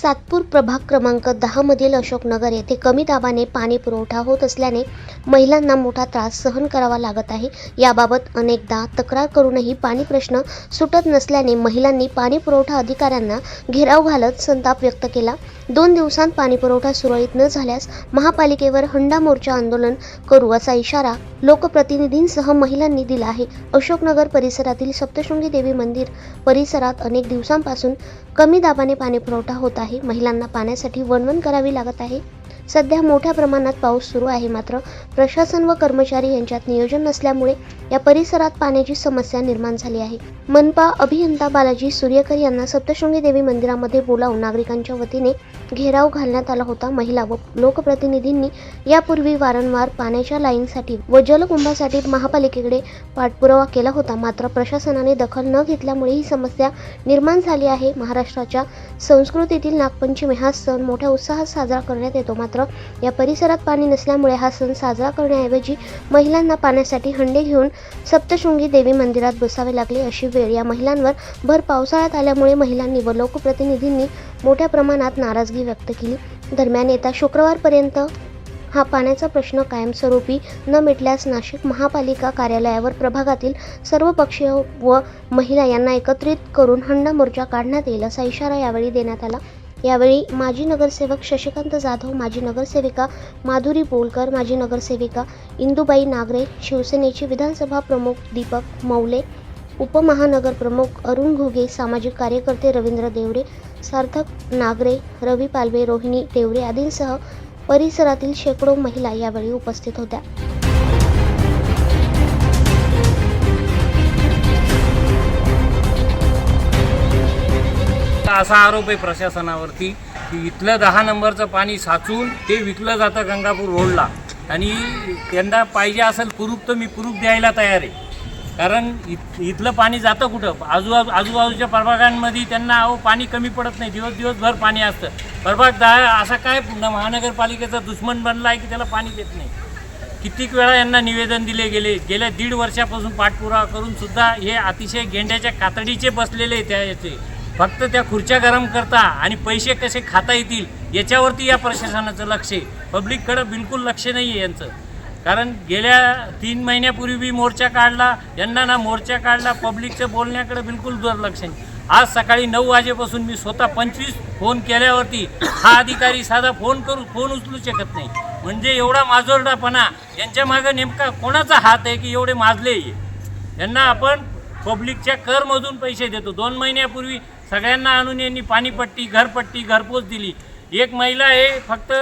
सातपूर प्रभाग क्रमांक दहामधील अशोकनगर येथे कमी दाबाने पाणी पुरवठा होत असल्याने महिलांना मोठा त्रास सहन करावा लागत आहे. याबाबत अनेकदा तक्रार करूनही पाणी प्रश्न सुटत नसल्याने महिलांनी पाणी पुरवठा अधिकाऱ्यांना घेराव घालत संताप व्यक्त केला. दोन दिवसांत पाणी पुरवठा सुरळीत न झाल्यास महापालिकेवर हंडा मोर्चा आंदोलन करू असा इशारा लोकप्रतिनिधींसह महिलांनी दिला आहे. अशोकनगर परिसरातील सप्तशृंगी देवी मंदिर परिसरात अनेक दिवसांपासून कमी दाबाने पाणी पुरवठा होत आहे. महिलांना पाण्यासाठी वणवण करावी लागत आहे. सध्या मोठ्या प्रमाणात पाऊस सुरू आहे. मात्र प्रशासन व कर्मचारी यांच्यात नियोजन नसल्यामुळे या परिसरात पाण्याची समस्या निर्माण झाली आहे. मनपा अभियंता बालाजी सूर्यकर यांना सप्तशृंगी देवी मंदिरामध्ये बोलावून नागरिकांच्या वतीने घेराव घालण्यात आला होता. महिला व लोकप्रतिनिधींनी यापूर्वी वारंवार पाण्याच्या लाईनसाठी व जलकुंभासाठी महापालिकेकडे पाठपुरावा केला होता. मात्र प्रशासनाने दखल न घेतल्यामुळे ही समस्या निर्माण झाली आहे. महाराष्ट्राच्या संस्कृतीतील नागपंचमी हा सण मोठ्या उत्साहात साजरा करण्यात येतो. मात्र या परिसरात पाणी नसल्यामुळे हा सण साजरा करण्याऐवजी महिलांना पाण्यासाठी हंडे घेऊन सप्तशृंगी देवी मंदिरात बसावे लागले अशी वेळ या महिलांवर भर पावसाळ्यात आल्यामुळे महिलांनी व लोकप्रतिनिधींनी मोठ्या प्रमाणात नाराजगी व्यक्त केली. दरम्यान येत्या शुक्रवारपर्यंत हा पाण्याचा प्रश्न कायमस्वरूपी न मिटल्यास नाशिक महापालिका कार्यालयावर प्रभागातील सर्व पक्षीय व महिला यांना एकत्रित करून हंडा मोर्चा काढण्यात येईल असा इशारा यावेळी देण्यात आला. यावेळी माजी नगरसेवक शशिकांत जाधव माजी नगरसेविका माधुरी बोलकर माजी नगरसेविका इंदुबाई नागरे शिवसेनेचे विधानसभा प्रमुख दीपक मौले उपमहानगर प्रमुख अरुण घुगे सामाजिक कार्यकर्ते रवींद्र देवरे सार्थक नागरे रवी पालवे रोहिणी देवरे आदींसह परिसरातील शेकडो महिला यावेळी उपस्थित होत्या. असा आरोप आहे प्रशासनावरती की इथलं दहा नंबरचं पाणी साचून ते विकलं जातं गंगापूर रोडला. आणि त्यांना पाहिजे असेल कुरूप तर मी कुरूप द्यायला तयार आहे. कारण इत इथलं पाणी जातं कुठं? आजूबाजू आजूबाजूच्या प्रभागांमध्ये त्यांना अहो पाणी कमी पडत नाही. दिवस दिवसभर पाणी असतं. प्रभाग दहा असा काय महानगरपालिकेचा दुश्मन बनला आहे की त्याला पाणी देत नाही? कित्येक वेळा यांना निवेदन दिले गेले? गेल्या दीड वर्षापासून पाठपुरावा करून सुद्धा हे अतिशय गेंड्याच्या कातडीचे बसलेले त्या याचे फक्त त्या खुर्च्या गरम करता आणि पैसे कसे खाता येतील याच्यावरती या प्रशासनाचं लक्ष आहे. पब्लिककडं बिलकुल लक्ष नाही आहे यांचं. कारण गेल्या तीन महिन्यापूर्वी बी मोर्चा काढला यांना ना मोर्चा काढला पब्लिकचं बोलण्याकडे बिलकुल दुर्लक्ष नाही. आज सकाळी नऊ वाजेपासून मी स्वतः पंचवीस फोन केल्यावरती हा अधिकारी साधा फोन करू फोन उचलू शकत नाही. म्हणजे एवढा माजोरडापणा यांच्या मागं नेमका कोणाचा हात आहे की एवढे माजले यांना आपण पब्लिकच्या करमधून पैसे देतो. दोन महिन्यापूर्वी सगळ्यांना आणून यांनी पाणीपट्टी घरपट्टी घरपोच दिली. एक महिला आहे फक्त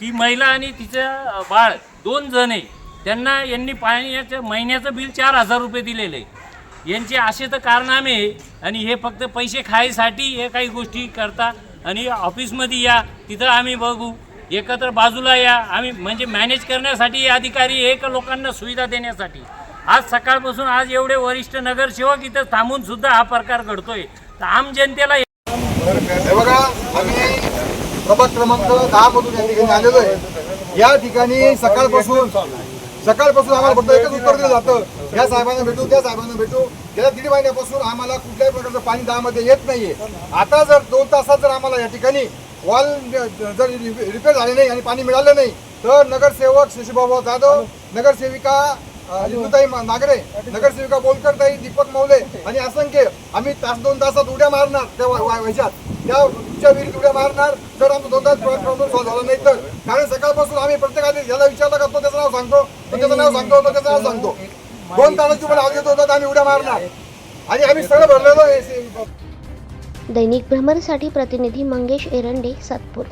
ती महिला आणि तिचं बाळ दोन जण आहे. त्यांना यांनी पाण्याचं महिन्याचं बिल चार हजार रुपये दिलेलं. आहे यांचे असे तर कारनामे आहे आणि हे फक्त पैसे खायसाठी हे काही गोष्टी करता आणि ऑफिसमध्ये या तिथं आम्ही बघू. एकत्र बाजूला या. आम्ही म्हणजे मॅनेज करण्यासाठी अधिकारी एक लोकांना सुविधा देण्यासाठी. आज सकाळपासून आज एवढे वरिष्ठ नगरसेवक इथं थांबून सुद्धा हा प्रकार घडतोय. आहे आम जनतेला हे बघा आम्ही प्रभाग क्रमांक दहा मधून या ठिकाणी आलेलो आहे. या ठिकाणी सकाळपासून सकाळपासून आम्हाला फक्त एकच उत्तर दिलं जातं. या साहेबांना भेटू त्या साहेबांना भेटू. गेल्या दीड महिन्यापासून आम्हाला कुठल्याही प्रकारचं पाणी दहामध्ये येत नाहीये. आता जर दोन तासात जर आम्हाला या ठिकाणी वॉल जर रिपेअर झाले नाही आणि पाणी मिळालं नाही तर नगरसेवक शशीबाबा जाधव नगरसेविका अ, इंदुताई नागरे नगरसेविका बोलकर ताई दीपक मौले आणि असंख्य. आम्ही तास दोन तासात उड्या मारणार त्या वा- त्या उच्च विहिरीत उड्या मारणार जर आमचा दोन तास प्रॉब्लेम सॉल्व्ह झाला नाही तर. कारण सकाळपासून आम्ही प्रत्येकाने ज्याला विचारला का तो त्याचं नाव सांगतो. तो त्याचं नाव सांगतो तो त्याचं नाव सांगतो. दोन तासाची मला आवाज येत होता आम्ही उड्या मारणार. आणि आम्ही सगळं भरलेलो दैनिक भ्रमरसाठी प्रतिनिधी मंगेश एरंडे सातपूर.